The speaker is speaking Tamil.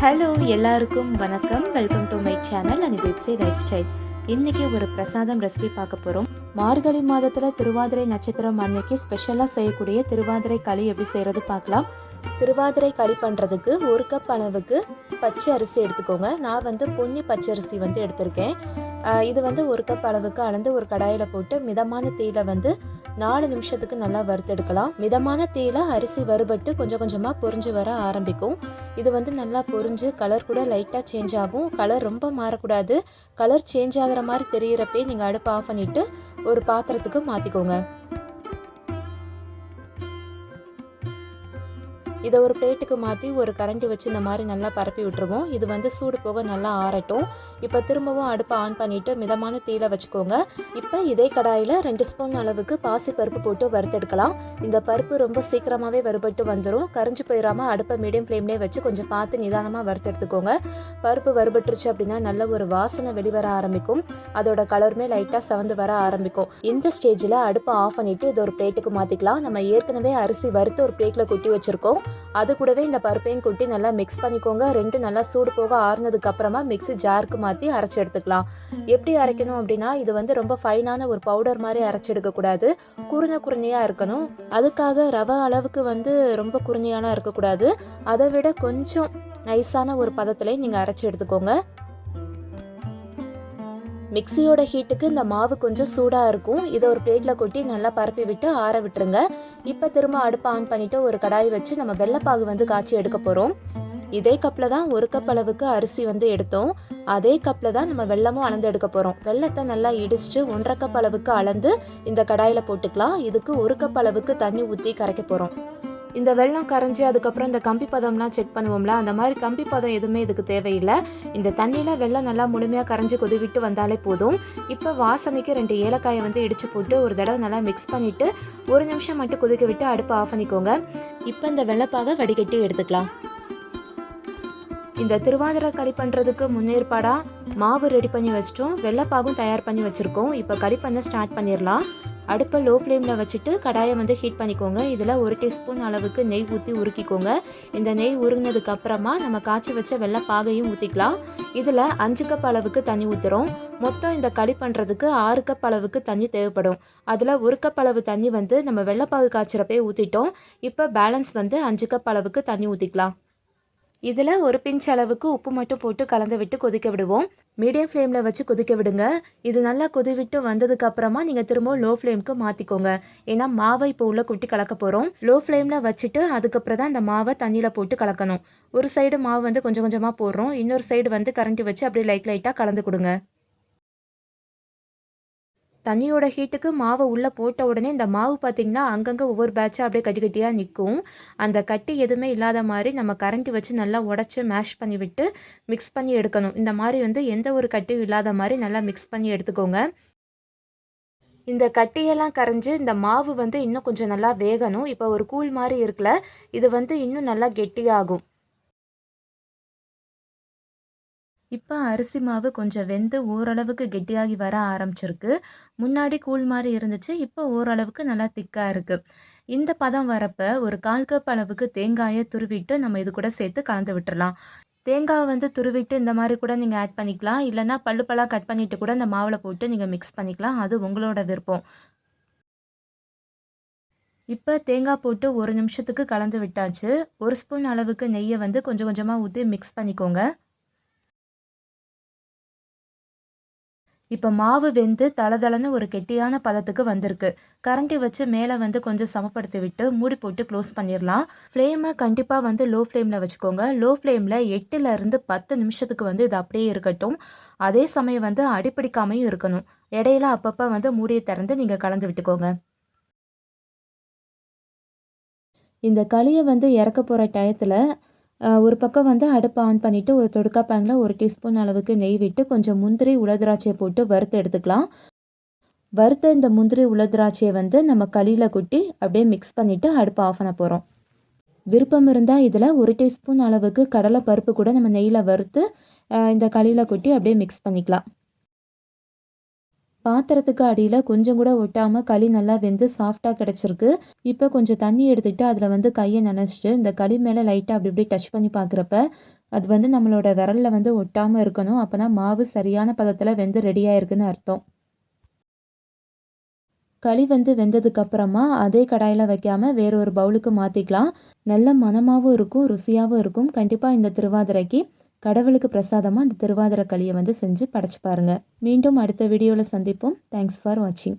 ஹலோ எல்லாருக்கும் வணக்கம். Welcome to my channel and website lifestyle இன்றைக்கி ஒரு பிரசாதம் ரெசிபி பார்க்க போகிறோம் மார்கழி மாதத்தில் திருவாதிரை நட்சத்திரம் அன்னைக்கு ஸ்பெஷலாக செய்யக்கூடிய திருவாதிரை களி எப்படி செய்கிறது பார்க்கலாம். திருவாதிரை களி பண்ணுறதுக்கு ஒரு கப் அளவுக்கு பச்சை அரிசி எடுத்துக்கோங்க. நான் வந்து பொன்னி பச்சை அரிசி வந்து எடுத்திருக்கேன். இது வந்து ஒரு கப் அளவுக்கு அளந்து ஒரு கடாயில் போட்டு மிதமான தீயில வந்து நாலு நிமிஷத்துக்கு நல்லா வறுத்தெடுக்கலாம் மிதமான தீயில அரிசி வறுபட்டு கொஞ்சம் கொஞ்சமாக பொரிஞ்சு வர ஆரம்பிக்கும். இது வந்து நல்லா பொறிஞ்சு கலர் கூட லைட்டாக சேஞ்ச் ஆகும். கலர் ரொம்ப மாறக்கூடாது. கலர் சேஞ்ச் ஆகிற மாதிரி தெரியிறப்பே நீங்கள் அடுப்பு ஆஃப் பண்ணிவிட்டு ஒரு பாத்திரத்துக்கு மாற்றிக்கோங்க இதை ஒரு பிளேட்டுக்கு மாற்றி ஒரு கரண்டி வச்சு இந்த மாதிரி நல்லா பரப்பி விட்டுருவோம். இது வந்து சூடு போக நல்லா ஆறட்டும். இப்போ திரும்பவும் அடுப்பை ஆன் பண்ணிவிட்டு மிதமான தீயில வச்சுக்கோங்க. இப்போ இதே கடாயில் ரெண்டு ஸ்பூன் அளவுக்கு பாசி பருப்பு போட்டு வறுத்தெடுக்கலாம். இந்த பருப்பு ரொம்ப சீக்கிரமாகவே வறுபட்டு வந்துடும் கரைஞ்சி போயிடாமல் அடுப்பை மீடியம் ஃப்ளேம்லேயே வச்சு கொஞ்சம் பார்த்து நிதானமாக வறுத்தெடுத்துக்கோங்க. பருப்பு வறுபட்டுருச்சு அப்படின்னா நல்ல ஒரு வாசனை வெளிவர ஆரம்பிக்கும். அதோட கலருமே லைட்டாக சவந்து வர ஆரம்பிக்கும். இந்த ஸ்டேஜில் அடுப்பை ஆஃப் பண்ணிவிட்டு இது ஒரு பிளேட்டுக்கு மாற்றிக்கலாம் நம்ம ஏற்கனவே அரிசி வறுத்து ஒரு பிளேட்டில் கொட்டி வச்சுருக்கோம். அது கூடவே இந்த பருப்பையும் கொட்டி நல்லா மிக்ஸ் பண்ணிக்கோங்க. ரெண்டு நல்லா சூடு போக ஆறுனதுக்கு அப்புறமா மிக்ஸி ஜாருக்கு மாற்றி அரைச்சி எடுத்துக்கலாம். எப்படி அரைக்கணும் அப்படின்னா இது வந்து ரொம்ப ஃபைனான ஒரு பவுடர் மாதிரி அரைச்சி எடுக்கக்கூடாது குருணை குருணையாக இருக்கணும். அதுக்காக ரவை அளவுக்கு வந்து ரொம்ப குருணையாலாம் இருக்கக்கூடாது அதை விட கொஞ்சம் நைஸான ஒரு பதத்திலே நீங்கள் அரைச்சி எடுத்துக்கோங்க. மிக்சியோட ஹீட்டுக்கு இந்த மாவு கொஞ்சம் சூடாக இருக்கும். இதை ஒரு பிளேட்டில் கொட்டி நல்லா பரப்பி விட்டு ஆற விட்டுருங்க. இப்போ திரும்ப அடுப்பை ஆன் பண்ணிவிட்டு ஒரு கடாய் வச்சு நம்ம வெள்ளைப்பாகு வந்து காய்ச்சி எடுக்க போகிறோம் இதே கப்பில் தான் ஒரு கப் அளவுக்கு அரிசி வந்து எடுத்தோம். அதே கப்பில் தான் நம்ம வெள்ளமும் அளந்து எடுக்க போகிறோம் வெள்ளத்தை நல்லா இடிச்சிட்டு ஒன்றரை கப் அளவுக்கு அளந்து இந்த கடாயில் போட்டுக்கலாம். இதுக்கு ஒரு கப் அளவுக்கு தண்ணி ஊற்றி கரைக்க போகிறோம் இந்த வெள்ளம் கரைஞ்சி அதுக்கப்புறம் இந்த கம்பி பதம்லாம் செக் பண்ணுவோம்ல அந்த மாதிரி கம்பி பதம் எதுவுமே இதுக்கு தேவையில்லை. இந்த தண்ணியில் வெள்ளம் நல்லா முழுமையாக கரைஞ்சி கொதிவிட்டு வந்தாலே போதும். இப்போ வாசனைக்கு ரெண்டு ஏலக்காயை வந்து இடித்து போட்டு ஒரு தடவை நல்லா மிக்ஸ் பண்ணிவிட்டு ஒரு நிமிஷம் மட்டும் கொதிக்க விட்டு அடுப்பை ஆஃப் பண்ணிக்கோங்க. இப்போ இந்த வெள்ளப்பாக வடிகட்டி எடுத்துக்கலாம். இந்த திருவாதிரை களி பண்ணுறதுக்கு முன்னேற்பாடாக மாவு ரெடி பண்ணி வச்சிட்டோம். வெள்ளைப்பாகும் தயார் பண்ணி வச்சுருக்கோம். இப்போ களி பண்ண ஸ்டார்ட் பண்ணிடலாம் அடுப்பை லோ ஃப்ளேமில் வச்சுட்டு கடாயை வந்து ஹீட் பண்ணிக்கோங்க. இதில் ஒரு டீஸ்பூன் அளவுக்கு நெய் ஊற்றி உருக்கிக்கோங்க. இந்த நெய் உருகினதுக்கு அப்புறமா நம்ம காய்ச்சி வச்ச வெள்ளைப்பாகையும் ஊற்றிக்கலாம் இதில் அஞ்சு கப் அளவுக்கு தண்ணி ஊற்றுறோம் மொத்தம் இந்த களி பண்ணுறதுக்கு ஆறு கப் அளவுக்கு தண்ணி தேவைப்படும். அதில் ஒரு கப் அளவு தண்ணி வந்து நம்ம வெள்ளைப்பாகு காய்ச்சிறப்பே ஊற்றிட்டோம் இப்போ பேலன்ஸ் வந்து அஞ்சு கப் அளவுக்கு தண்ணி ஊற்றிக்கலாம் இதில் ஒரு பிஞ்ச் அளவுக்கு உப்பு மட்டும் போட்டு கலந்து விட்டு கொதிக்க விடுவோம். மீடியம் ஃப்ளேமில் வச்சு கொதிக்க விடுங்க. இது நல்லா கொதிவிட்டு வந்ததுக்கப்புறமா நீங்கள் திரும்ப லோ ஃப்ளேமுக்கு மாற்றிக்கோங்க ஏன்னா மாவை இப்போ உள்ள கொட்டி கலக்க போகிறோம் லோ ஃப்ளேமில் வச்சுட்டு அதுக்கப்புறம் தான் அந்த மாவை தண்ணியில் போட்டு கலக்கணும். ஒரு சைடு மாவு வந்து கொஞ்சம் கொஞ்சமாக போடுறோம். இன்னொரு சைடு வந்து கரண்டி வச்சு அப்படியே லைட் லைட்டாக கலந்து கொடுங்க. தண்ணியோட ஹீட்டுக்கு மாவை உள்ளே போட்ட உடனே இந்த மாவு பார்த்திங்கன்னா அங்கங்கே ஒவ்வொரு பேட்சாக அப்படியே கட்டி கட்டியாக நிற்கும் அந்த கட்டி எதுவுமே இல்லாத மாதிரி நம்ம கரண்டி வச்சு நல்லா உடச்சி மேஷ் பண்ணி விட்டு மிக்ஸ் பண்ணி எடுக்கணும். இந்த மாதிரி வந்து எந்த ஒரு கட்டியும் இல்லாத மாதிரி நல்லா மிக்ஸ் பண்ணி எடுத்துக்கோங்க. இந்த கட்டியெல்லாம் கரைஞ்சி இந்த மாவு வந்து இன்னும் கொஞ்சம் நல்லா வேகணும். இப்போ ஒரு கூழ் மாதிரி இருக்குல்ல இது வந்து இன்னும் நல்லா கெட்டியாகும். இப்போ அரிசி மாவு கொஞ்சம் வெந்து ஓரளவுக்கு கெட்டியாகி வர ஆரம்பிச்சிருக்கு. முன்னாடி கூழ் மாதிரி இருந்துச்சு இப்போ ஓரளவுக்கு நல்லா திக்காக இருக்குது இந்த பதம் வரப்போ ஒரு கால் கப் அளவுக்கு தேங்காயை துருவிட்டு நம்ம இது கூட சேர்த்து கலந்து விட்டுறலாம். தேங்காவை வந்து துருவிட்டு இந்த மாதிரி கூட நீங்கள் ஆட் பண்ணிக்கலாம். இல்லைன்னா பல்லு பல்லாக கட் பண்ணிவிட்டு கூட இந்த மாவில் போட்டு நீங்கள் மிக்ஸ் பண்ணிக்கலாம். அது உங்களோட விருப்பம். இப்போ தேங்காய் போட்டு ஒரு நிமிஷத்துக்கு கலந்து விட்டாச்சு. ஒரு ஸ்பூன் அளவுக்கு நெய்யை வந்து கொஞ்சம் கொஞ்சமாக ஊற்றி மிக்ஸ் பண்ணிக்கோங்க. இப்போ மாவு வெந்து தளதளன்னு ஒரு கெட்டியான பதத்துக்கு வந்திருக்கு. கரண்டி வச்சு மேலே வந்து கொஞ்சம் சமப்படுத்தி விட்டு மூடி போட்டு க்ளோஸ் பண்ணிடலாம் ஃப்ளேமை கண்டிப்பாக வந்து லோ ஃப்ளேமில் வச்சுக்கோங்க. லோ ஃப்ளேமில் எட்டுலேருந்து பத்து நிமிஷத்துக்கு வந்து இது அப்படியே இருக்கட்டும். அதே சமயம் வந்து அடிப்பிடிக்காமையும் இருக்கணும். இடையில அப்பப்போ வந்து மூடியை திறந்து நீங்கள் கலந்து விட்டுக்கோங்க. இந்த களியை வந்து இறக்க போகிற டயத்தில் ஒரு பக்கம் வந்து அடுப்பை ஆன் பண்ணிவிட்டு ஒரு தொடுக்கா பேனில் ஒரு டீஸ்பூன் அளவுக்கு நெய் விட்டு கொஞ்சம் முந்திரி உலதிராட்சையை போட்டு வறுத்து எடுத்துக்கலாம். வறுத்த இந்த முந்திரி உலதிராட்சையை வந்து நம்ம களியில் கொட்டி அப்படியே மிக்ஸ் பண்ணிவிட்டு அடுப்பை ஆஃப் பண்ண போகிறோம் விருப்பம் இருந்தால் இதில் ஒரு டீஸ்பூன் அளவுக்கு கடலை பருப்பு கூட நம்ம நெய்யில் வறுத்து இந்த களியில் கொட்டி அப்படியே மிக்ஸ் பண்ணிக்கலாம். பாத்திரத்துக்கு அடியில் கொஞ்சம் கூட ஒட்டாமல் களி நல்லா வெந்து சாஃப்டாக கிடச்சிருக்கு. இப்போ கொஞ்சம் தண்ணி எடுத்துகிட்டு அதில் வந்து கையை நினச்சிட்டு இந்த களி மேலே லைட்டாக அப்படி இப்படி டச் பண்ணி பார்க்குறப்ப அது வந்து நம்மளோட விரலில் வந்து ஒட்டாமல் இருக்கணும். அப்போனா மாவு சரியான பதத்தில் வெந்து ரெடியாக இருக்குன்னு அர்த்தம். களி வந்து வெந்ததுக்கப்புறமா அதே கடாயில் வைக்காமல் வேற ஒரு பவுலுக்கு மாற்றிக்கலாம் நல்ல மனமாகவும் இருக்கும் ருசியாகவும் இருக்கும். கண்டிப்பாக இந்த திருவாதிரைக்கு கடவுளுக்கு பிரசாதமாக இந்த திருவாதிரை களியை வந்து செஞ்சு படைச்சு பாருங்கள் மீண்டும் அடுத்த வீடியோவில் சந்திப்போம். தேங்க்ஸ் ஃபார் வாட்சிங்